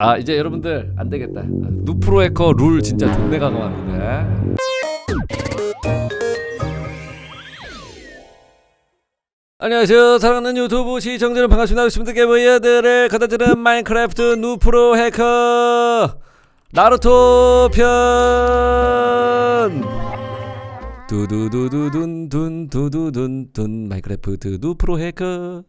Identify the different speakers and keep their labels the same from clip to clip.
Speaker 1: 아 이제 여러분들 안 되겠다. 누프로 해커 룰 진짜 존내 강화합니다. 안녕하세요 사랑하는 유튜브 시청자 여러분 반갑습니다 여러분들 게임어들을 가다주는 마인크래프트 누프로 해커 나루토 편 두두두두둔 둔 두두둔 둔 마인크래프트 누프로 해커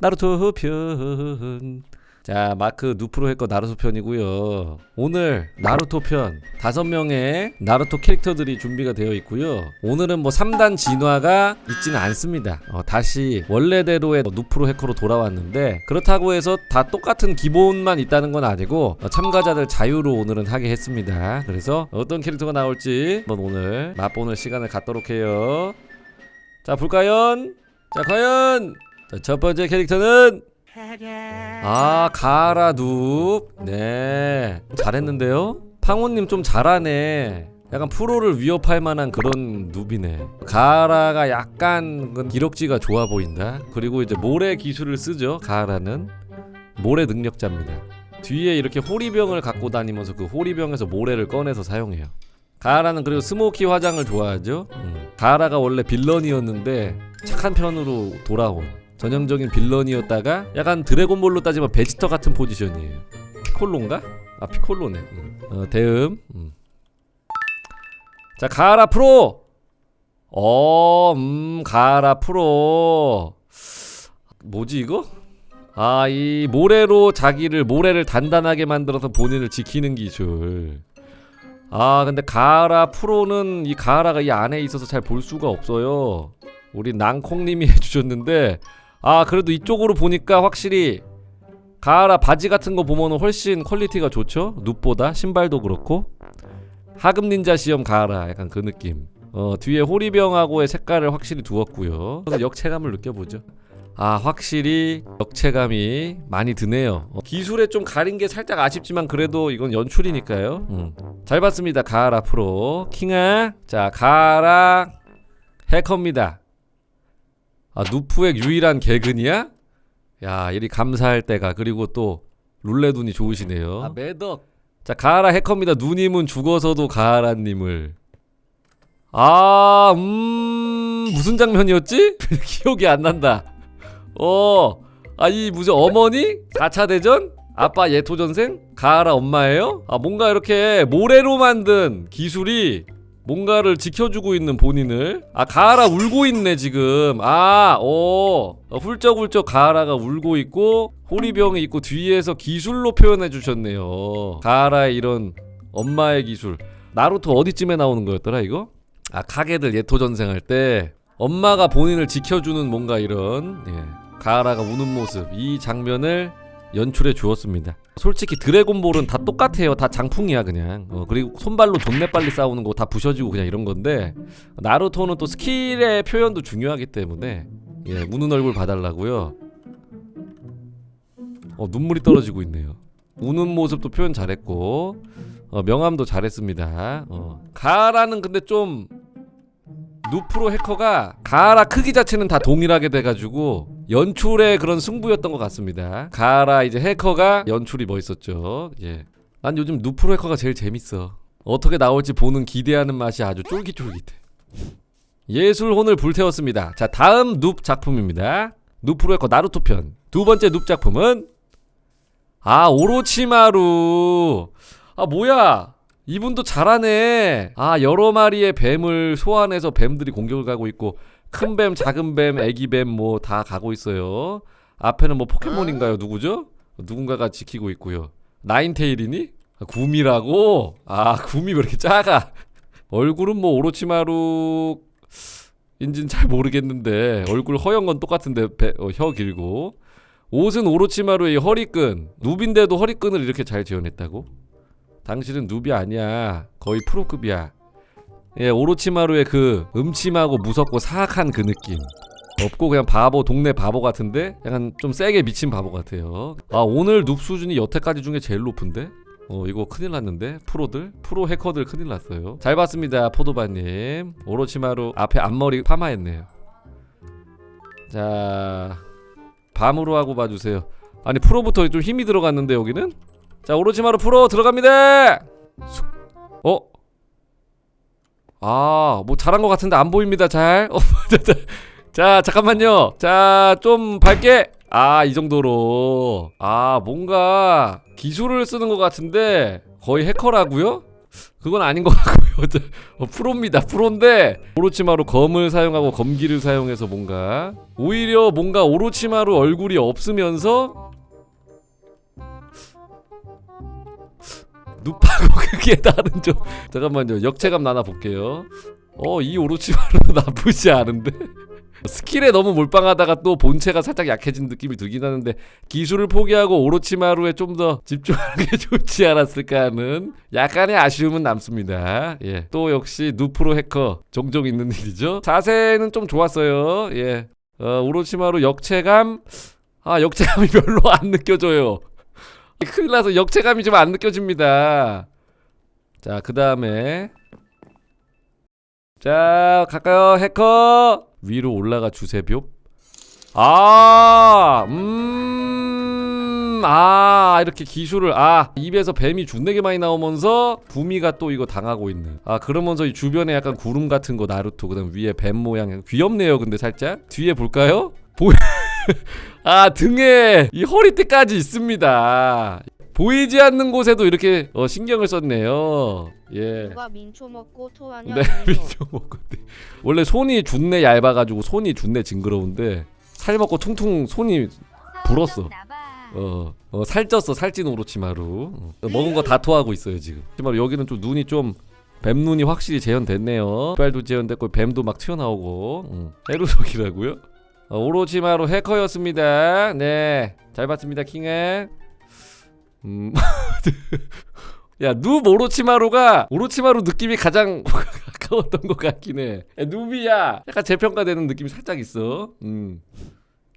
Speaker 1: 나루토 편 자, 마크 누프로 해커 나루토 편이고요. 오늘 나루토 편 다섯 명의 나루토 캐릭터들이 준비가 되어 있고요. 오늘은 뭐 3단 진화가 있지는 않습니다. 어, 다시 원래대로의 뭐 누프로 해커로 돌아왔는데 그렇다고 해서 다 똑같은 기본만 있다는 건 아니고 어, 참가자들 자유로 오늘은 하게 했습니다. 그래서 어떤 캐릭터가 나올지 한번 오늘 맛보는 시간을 갖도록 해요. 자, 볼까요? 자, 과연 자, 첫 번째 캐릭터는 아 가라 눕 네. 잘했는데요? 팡호님 좀 잘하네. 약간 프로를 위협할 만한 그런 눕이네. 가라가 약간 그 기럭지가 좋아 보인다. 그리고 이제 모래 기술을 쓰죠. 가라는 모래 능력자입니다. 뒤에 이렇게 호리병을 갖고 다니면서 그 호리병에서 모래를 꺼내서 사용해요. 가라는 그리고 스모키 화장을 좋아하죠. 음. 가라가 원래 빌런이었는데 착한 편으로 돌아온 전형적인 빌런이었다가 약간 드래곤볼로 따지면 베지터 같은 포지션이에요. 피콜로인가? 아 피콜로네. 음. 어, 대음. 음. 자 가라 프로. 어, 음 가라 프로. 뭐지 이거? 아 이 모래로 자기를 모래를 단단하게 만들어서 본인을 지키는 기술. 아 근데 가라 프로는 이 가라가 이 안에 있어서 잘 볼 수가 없어요. 우리 낭콩님이 해주셨는데 아 그래도 이쪽으로 보니까 확실히 가라 바지 같은 거 보면은 훨씬 퀄리티가 좋죠? 눕보다? 신발도 그렇고? 하급 닌자 시험 가라. 약간 그 느낌. 어 뒤에 호리병하고의 색깔을 확실히 두었고요. 역체감을 느껴보죠. 아 확실히 역체감이 많이 드네요. 어, 기술에 좀 가린 게 살짝 아쉽지만 그래도 이건 연출이니까요. 음. 잘 봤습니다. 가라 프로. 킹아. 자 가라. 해커입니다 아 누프의 유일한 개근이야? 야 이리 감사할 때가 그리고 또 룰레 눈이 좋으시네요. 아 매덕. 자 가하라 해커입니다. 누님은 죽어서도 가하라 님을. 아 음. 무슨 장면이었지? 기억이 안 난다. 어. 아 이 무슨 어머니? 4차 대전? 아빠 예토 전생? 가하라 엄마예요? 아 뭔가 이렇게 모래로 만든 기술이 뭔가를 지켜주고 있는 본인을. 아 가하라 울고 있네 지금. 아오 어, 훌쩍훌쩍 가하라가 울고 있고 호리병이 있고 뒤에서 기술로 표현해 주셨네요. 가하라의 이런 엄마의 기술. 나루토 어디쯤에 나오는 거였더라 이거? 아 카게들 예토전생 할 때 엄마가 본인을 지켜주는 뭔가 이런 예, 가하라가 우는 모습. 이 장면을 연출해 주었습니다. 솔직히 드래곤볼은 다 똑같아요. 다 장풍이야 그냥. 어, 그리고 손발로 존내 빨리 싸우는 거 다 부셔지고 그냥 이런 건데 나루토는 또 스킬의 표현도 중요하기 때문에 예, 우는 얼굴 봐달라고요. 어, 눈물이 떨어지고 있네요. 우는 모습도 표현 잘했고 어, 명함도 잘했습니다. 어. 가라는 근데 좀 누프로 해커가 가라 크기 자체는 다 동일하게 돼가지고 연출의 그런 승부였던 것 같습니다. 가라 이제 해커가 연출이 멋있었죠. 예. 난 요즘 누프로 해커가 제일 재밌어. 어떻게 나올지 보는 기대하는 맛이 아주 쫄깃쫄깃해. 예술혼을 불태웠습니다. 자 다음 눕 작품입니다. 누프로 해커 나루토 편. 두 번째 눕 작품은 아 오로치마루. 아 뭐야? 이분도 잘하네. 아 여러 마리의 뱀을 소환해서 뱀들이 공격을 가고 있고 큰 뱀, 작은 뱀, 애기 뱀 뭐 다 가고 있어요. 앞에는 뭐 포켓몬인가요? 누구죠? 누군가가 지키고 있고요. 나인테일이니? 아, 구미라고? 아 구미 왜 이렇게 작아? 얼굴은 뭐 오로치마루 인진 잘 모르겠는데 얼굴 허연 건 똑같은데 배, 어, 혀 길고 옷은 오로치마루의 허리끈 누빈데도 허리끈을 이렇게 잘 지어냈다고? 당신은 누비 아니야. 거의 프로급이야. 예, 오로치마루의 그 음침하고 무섭고 사악한 그 느낌. 없고 그냥 바보 동네 바보 같은데 약간 좀 세게 미친 바보 같아요. 아 오늘 눕 수준이 여태까지 중에 제일 높은데? 어 이거 큰일 났는데 프로들 프로 해커들 큰일 났어요. 잘 봤습니다 포도바님. 오로치마루 앞에 앞머리 파마했네요. 자 밤으로 하고 봐주세요. 아니 프로부터 좀 힘이 들어갔는데 여기는 자 오로치마루 프로 들어갑니다 쑥. 어? 아 뭐 잘한 것 같은데 안 보입니다 잘. 어, 자, 잠깐만요. 자 좀 밝게. 아 이 정도로. 아 뭔가 기술을 쓰는 것 같은데 거의 해커라고요? 그건 아닌 것 같고요. 저, 어, 프로입니다. 프로인데 오로치마루 검을 사용하고 검기를 사용해서 뭔가 오히려 뭔가 오로치마루 얼굴이 없으면서 눕하고 그게 다른 점 잠깐만요 역체감 나나 볼게요 어 이 오로치마루 나쁘지 않은데 스킬에 너무 몰빵하다가 또 본체가 살짝 약해진 느낌이 들긴 하는데 기술을 포기하고 오로치마루에 좀 더 집중하는 게 좋지 않았을까 하는 약간의 아쉬움은 남습니다. 예. 또 역시 누프로 해커 종종 있는 일이죠. 자세는 좀 좋았어요. 예. 어, 오로치마루 역체감 아 역체감이 별로 안 느껴져요. 큰일 나서 역체감이 좀 안 느껴집니다. 자, 그 다음에 자, 갈까요? 해커 위로 올라가 주세뵅. 아, 음, 아, 이렇게 기술을, 아, 입에서 뱀이 준내게 많이 나오면서 구미가 또 이거 당하고 있는. 아, 그러면서 이 주변에 약간 구름 같은 거 나루토, 그 다음 위에 뱀 모양. 귀엽네요, 근데 살짝. 뒤에 볼까요? 보, 아, 등에 이 허리띠까지 있습니다. 보이지 않는 곳에도 이렇게 어, 신경을 썼네요. 예.
Speaker 2: 누가 민초 먹고 토하냐
Speaker 1: 네, 민초. 먹었대. 원래 손이 준내 얇아가지고 손이 준내 징그러운데 살 먹고 퉁퉁 손이 불었어. 어, 어 살쪘어 살찐 오로치마루. 어, 먹은 거 다 토하고 있어요 지금. 오로치마루 여기는 좀 눈이 좀 뱀눈이 확실히 재현됐네요. 빨도 재현됐고 뱀도 막 튀어나오고. 음. 해루석이라고요? 어, 오로치마루 해커였습니다. 네, 잘 봤습니다 킹해. 음. 야, 누 오로치마루가 오로치마루 느낌이 가장 가까웠던 것 같긴 해. 야, 누비야. 약간 재평가되는 느낌이 살짝 있어. 음.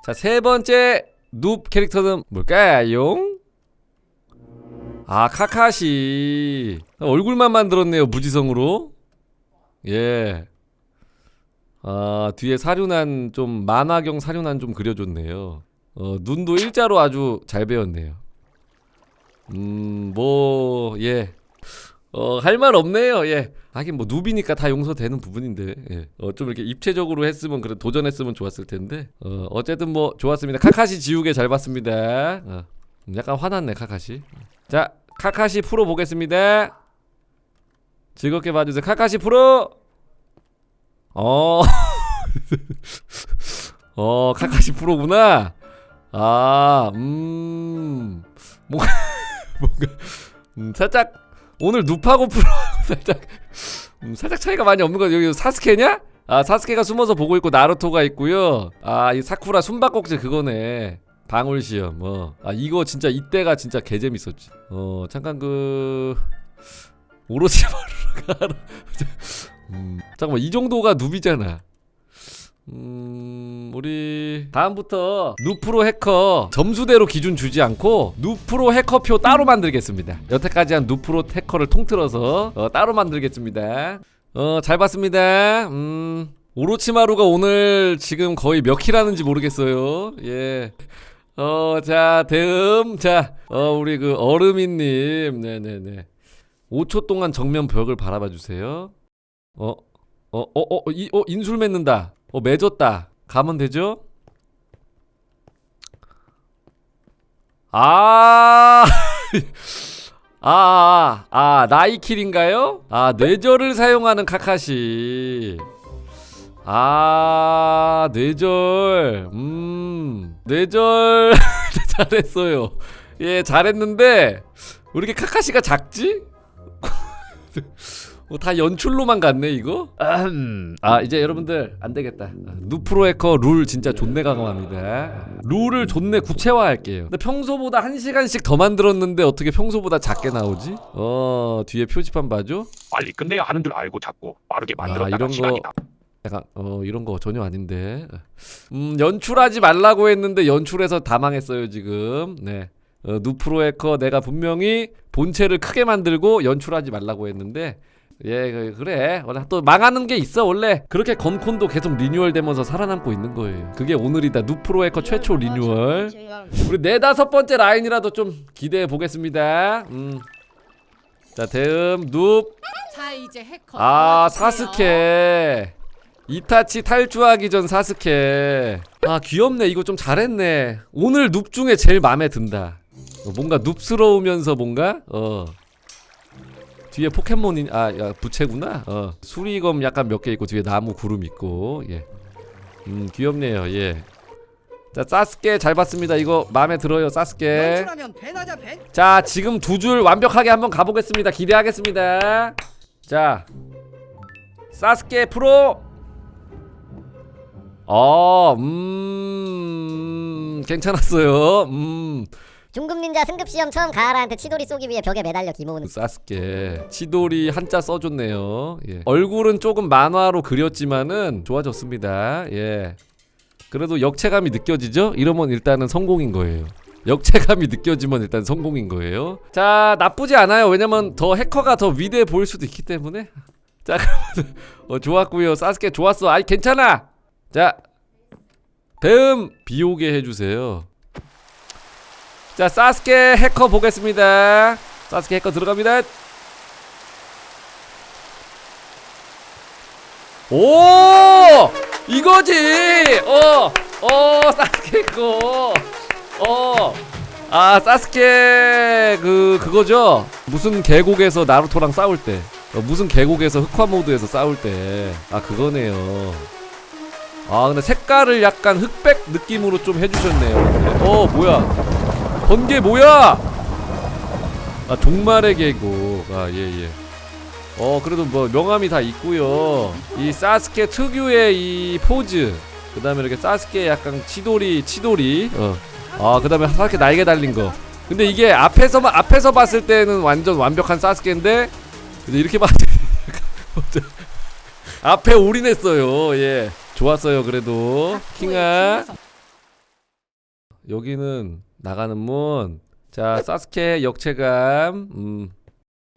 Speaker 1: 자, 세 번째 눕 캐릭터는 뭘까요? 아, 카카시. 얼굴만 만들었네요, 무지성으로. 예. 아, 뒤에 사륜한 좀 만화경 사륜한 좀 그려줬네요. 어, 눈도 일자로 아주 잘 배웠네요. 음, 뭐, 예. 어, 할 말 없네요, 예. 하긴 뭐, 누비니까 다 용서되는 부분인데, 예. 어, 좀 이렇게 입체적으로 했으면, 그래, 도전했으면 좋았을 텐데, 어, 어쨌든 뭐, 좋았습니다. 카카시 지우개 잘 봤습니다. 어, 약간 화났네, 카카시. 자, 카카시 프로 보겠습니다. 즐겁게 봐 주세요. 카카시 프로! 어, 어, 카카시 프로구나. 아, 음, 뭔가, 뭔가, 음, 살짝, 오늘 눕하고 프로, 살짝, 음, 살짝 차이가 많이 없는 거, 여기 사스케냐? 아, 사스케가 숨어서 보고 있고, 나루토가 있고요. 아, 이 사쿠라 숨바꼭질 그거네. 방울 시험, 어. 아, 이거 진짜, 이때가 진짜 개재밌었지. 어, 잠깐 그, 오로지 마루가, 음, 잠깐만, 이 정도가 눕이잖아. 음, 우리 다음부터 누프로 해커 점수대로 기준 주지 않고 누프로 해커표 따로 만들겠습니다. 여태까지 한 누프로 해커를 통틀어서 어, 따로 만들겠습니다. 어, 잘 봤습니다. 음, 오로치마루가 오늘 지금 거의 몇 킬 하는지 모르겠어요. 예. 어, 자, 다음. 자, 어, 우리 그 얼음이님. 네네네. 5초 동안 정면 벽을 바라봐 주세요. 어, 어, 어, 어, 이, 어, 인술 맺는다. 어, 맺었다. 가면 되죠? 아, 아, 아, 아, 나이킬인가요? 아, 뇌절을 사용하는 카카시. 아, 뇌절. 음, 뇌절. 잘했어요. 예, 잘했는데, 왜 이렇게 카카시가 작지? 어, 다 연출로만 갔네 이거. 음. 아 이제 여러분들 안 되겠다. 누프로 해커 룰 진짜 존내 강화합니다. 룰을 존내 구체화할게요. 근데 평소보다 한 시간씩 더 만들었는데 어떻게 평소보다 작게 나오지? 어 뒤에 표지판 봐줘.
Speaker 3: 빨리 끝내야 하는 줄 알고 자꾸 빠르게 만들었다가
Speaker 1: 이런 거-
Speaker 3: 시간이 다
Speaker 1: 약간 어 이런 거 전혀 아닌데. 음 연출하지 말라고 했는데 연출해서 다 망했어요 지금. 네. 어, 누프로 해커 내가 분명히 본체를 크게 만들고 연출하지 말라고 했는데 예 그- 그래. 원래 또 망하는 게 있어 원래. 그렇게 건콘도 계속 리뉴얼되면서 살아남고 있는 거예요. 그게 오늘이다 누프로 해커 최초 리뉴얼. 우리 네다섯 번째 라인이라도 좀 기대해 보겠습니다. 음. 자 대음 눕.
Speaker 2: 자 이제 해커.
Speaker 1: 아
Speaker 2: 도와주세요.
Speaker 1: 사스케. 이타치 탈주하기 전 사스케. 아 귀엽네. 이거 좀 잘했네. 오늘 눕 중에 제일 마음에 든다. 어, 뭔가 눕스러우면서 뭔가? 어 뒤에 포켓몬이 아 야 부채구나? 어. 수리검 약간 몇 개 있고 뒤에 나무 구름 있고 예 음 귀엽네요 예 자 사스케 잘 봤습니다. 이거 마음에 들어요 사스케.
Speaker 4: 연출하면 배나자 배.
Speaker 1: 자 지금 두 줄 완벽하게 한번 가보겠습니다. 기대하겠습니다. 자 사스케 프로. 어 음 괜찮았어요. 음
Speaker 5: 중급 닌자 승급 시험 처음 가하라한테 치돌이 쏘기 위해 벽에 매달려 기모으는
Speaker 1: 사스케. 치돌이 한자 써줬네요. 예. 얼굴은 조금 만화로 그렸지만은 좋아졌습니다. 예. 그래도 역체감이 느껴지죠? 이러면 일단은 성공인 거예요. 역체감이 느껴지면 일단 성공인 거예요. 자 나쁘지 않아요. 왜냐면 더 해커가 더 위대해 보일 수도 있기 때문에. 자 어, 좋았고요. 사스케 좋았어. 아이 괜찮아. 자 다음 비오게 해주세요 자 사스케 해커 보겠습니다. 사스케 해커 들어갑니다. 오! 이거지! 어어 사스케 해커 어아 사스케 그 그거죠? 무슨 계곡에서 나루토랑 싸울 때. 어, 무슨 계곡에서 흑화 모드에서 싸울 때. 아 그거네요. 아 근데 색깔을 약간 흑백 느낌으로 좀 해주셨네요. 어 뭐야 번개 뭐야? 아 종말의 계곡. 아 예예. 어 그래도 뭐 명암이 다 있고요. 이 사스케 특유의 이 포즈. 그 다음에 이렇게 사스케 약간 치돌이 치돌이. 어아그 다음에 사스케 날개 달린 거. 근데 이게 앞에서만 앞에서 봤을 때는 완전 완벽한 사스케인데 근데 이렇게 봤을 때 앞에 올인했어요. 예. 좋았어요 그래도. 킹아. 여기는 나가는 문. 자, 사스케 역체감. 음.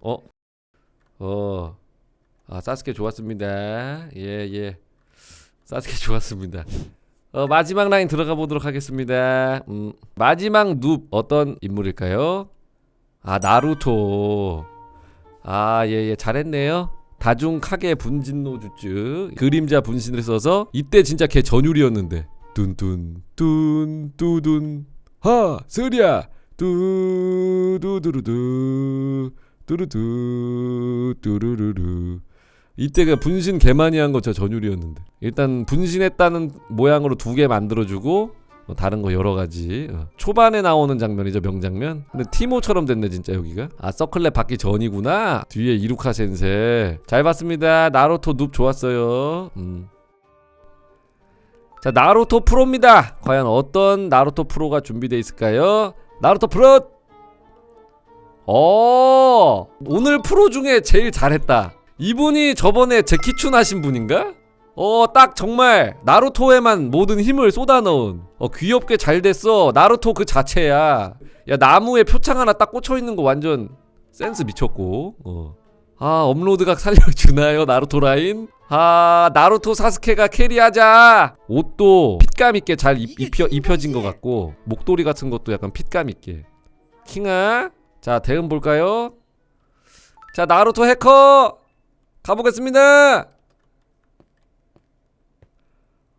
Speaker 1: 어. 어. 아, 사스케 좋았습니다. 예, 예. 사스케 좋았습니다. 어, 마지막 라인 들어가 보도록 하겠습니다. 음. 마지막 눕 어떤 인물일까요? 아, 나루토. 아, 예, 예. 잘했네요. 다중 카게 분진노 주츠 그림자 분신을 써서 이때 진짜 걔 전율이었는데 뚠뚠 뚠 뚜둔 하 쓰리야. 뚜두두루두. 뚜루두 뚜루루루 이때가 분신 개 많이 한 거 저 전율이었는데. 일단 분신했다는 모양으로 두 개 만들어주고 어, 다른 거 여러 가지 어. 초반에 나오는 장면이죠 명장면. 근데 티모처럼 됐네 진짜 여기가. 아 서클렛 받기 전이구나. 뒤에 이루카 센세. 잘 봤습니다. 나루토 눕 좋았어요. 음. 자 나루토 프로입니다. 과연 어떤 나루토 프로가 준비되어 있을까요? 나루토 프로! 어 오늘 프로 중에 제일 잘했다. 이분이 저번에 제키춘 하신 분인가? 어 딱 정말 나루토에만 모든 힘을 쏟아넣은. 어 귀엽게 잘 됐어. 나루토 그 자체야. 야 나무에 표창 하나 딱 꽂혀 있는 거 완전 센스 미쳤고. 어. 아 업로드각 살려주나요 나루토 라인? 아 나루토 사스케가 캐리하자 옷도 핏감 있게 잘 입, 입혀, 입혀진 것 같고 목도리 같은 것도 약간 핏감 있게 킹아 자 대응 볼까요? 자 나루토 해커 가보겠습니다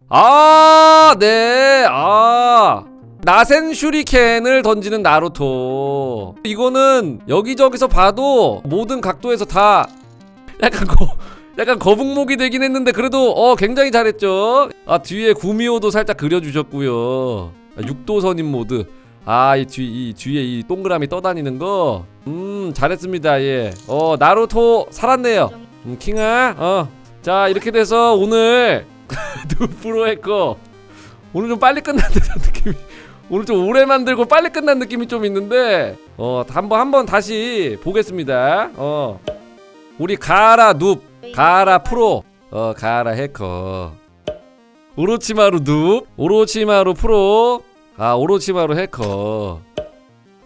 Speaker 1: 아, 네. 아. 나센 슈리켄을 던지는 나루토. 이거는 여기저기서 봐도 모든 각도에서 다 약간 거 약간 거북목이 되긴 했는데 그래도 어 굉장히 잘했죠. 아 뒤에 구미호도 살짝 그려주셨고요. 아, 육도선인 모드. 아이 뒤이 뒤에 이 동그라미 떠다니는 거. 음 잘했습니다. 예. 어 나루토 살았네요. 음 킹아. 어. 자 이렇게 돼서 오늘 누프로 했고 오늘 좀 빨리 듯한 느낌이 오늘 좀 오래 만들고 빨리 끝난 느낌이 좀 있는데 어 한번 한번 다시 보겠습니다. 어 우리 가라 눕 가라 프로 어 가라 해커. 오로치마루 눕 오로치마루 프로 아 오로치마루 해커.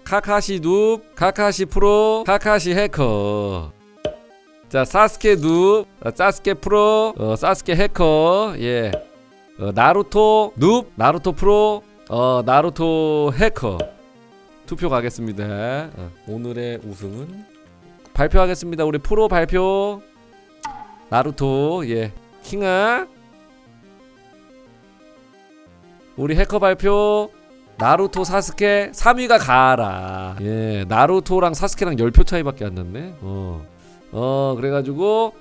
Speaker 1: 카카시 눕 카카시 프로 카카시 해커. 자 사스케 눕 어, 사스케 프로 어, 사스케 해커. 예. 어, 나루토 눕 나루토 프로 어 나루토 해커 투표 가겠습니다. 어, 오늘의 우승은 발표하겠습니다. 우리 프로 발표. 나루토 예. 킹아. 우리 해커 발표. 나루토 사스케 3위가 가라. 예 나루토랑 사스케랑 10표 차이밖에 안 났네. 어, 어 그래가지고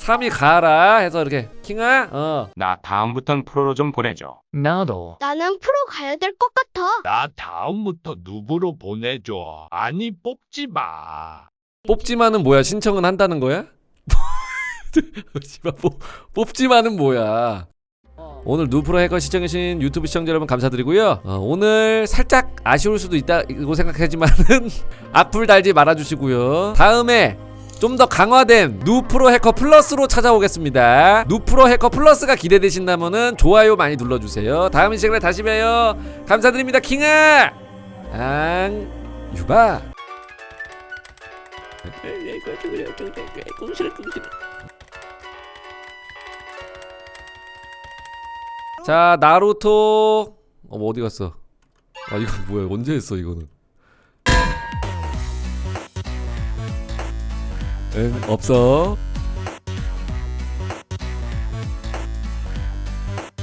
Speaker 1: 3위 가라 해서 이렇게 킹아 어.
Speaker 3: 나 다음부턴 프로로 좀 보내줘.
Speaker 2: 나도.
Speaker 4: 나는 프로 가야 될 것 같아.
Speaker 2: 나 다음부터 누구로 보내줘? 아니 뽑지 마.
Speaker 1: 뽑지마는 뭐야? 신청은 한다는 거야? 씨발, 뽑, 뽑지마는 뭐야? 오늘 누프로 해커 시청해주신 유튜브 시청자 여러분 감사드리고요. 어, 오늘 살짝 아쉬울 수도 있다고 생각하지만은 악플 달지 말아주시고요. 다음에 좀 더 강화된 누프로 해커 플러스로 찾아오겠습니다. 누프로 해커 플러스가 기대되신다면은 좋아요 많이 눌러주세요. 다음 시간에 다시 봬요. 감사드립니다 킹아! ang 유바. 자 나루토. 어 뭐 어디 갔어? 아 이거 뭐야? 언제 했어 이거는 응 없어